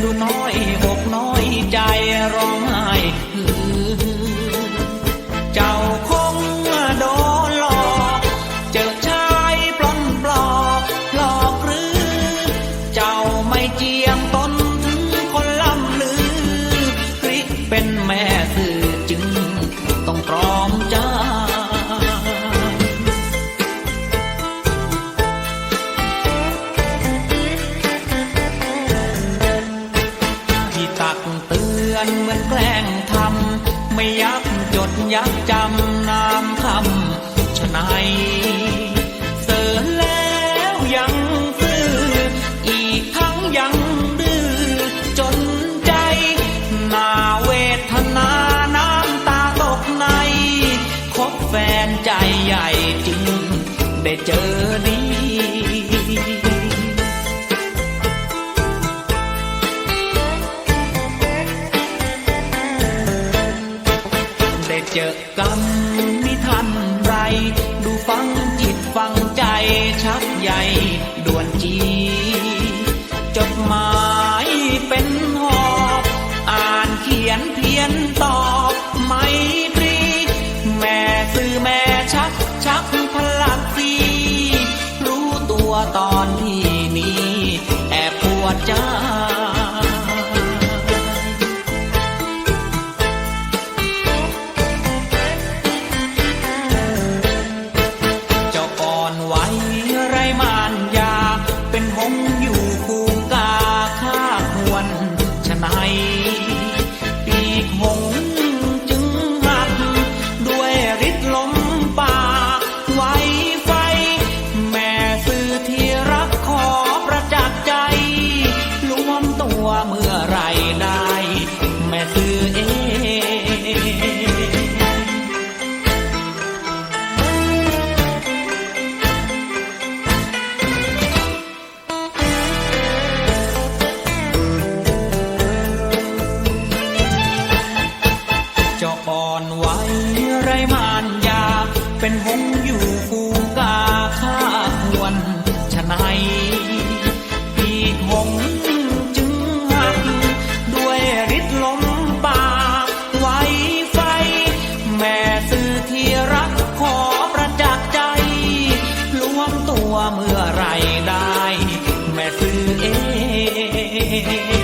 ดูน้อยอกน้อยใจร้องไห้ฮือเจ้าคงโดนหลอกเจอชายปล้นปลอกหลอกหรือ เจ้าไม่เจียมตนถึงคนล่ำลือคริเป็นแม่ อนเหมือนแกล้งทำไม่ยักจดยักจำนามคำชะไหนายเสือแล้วยังซื่ออีกทั้งยังดื้อจนใจนาเวทนาน้ำตาตกใน คบแฟนใจใหญ่จึงได้เจอดี เจอกรรมมิทันไร ดูฟังจิตฟังใจชักใหญ่ด่วนจี จดหมายเป็นหอบ อ่านเขียนเพียนตอบไม่ วมตัวเมื่อ สื่อที่รักขอประจักษ์ใจล้วงตัวเมื่อไรได้ แม่สื่อเอง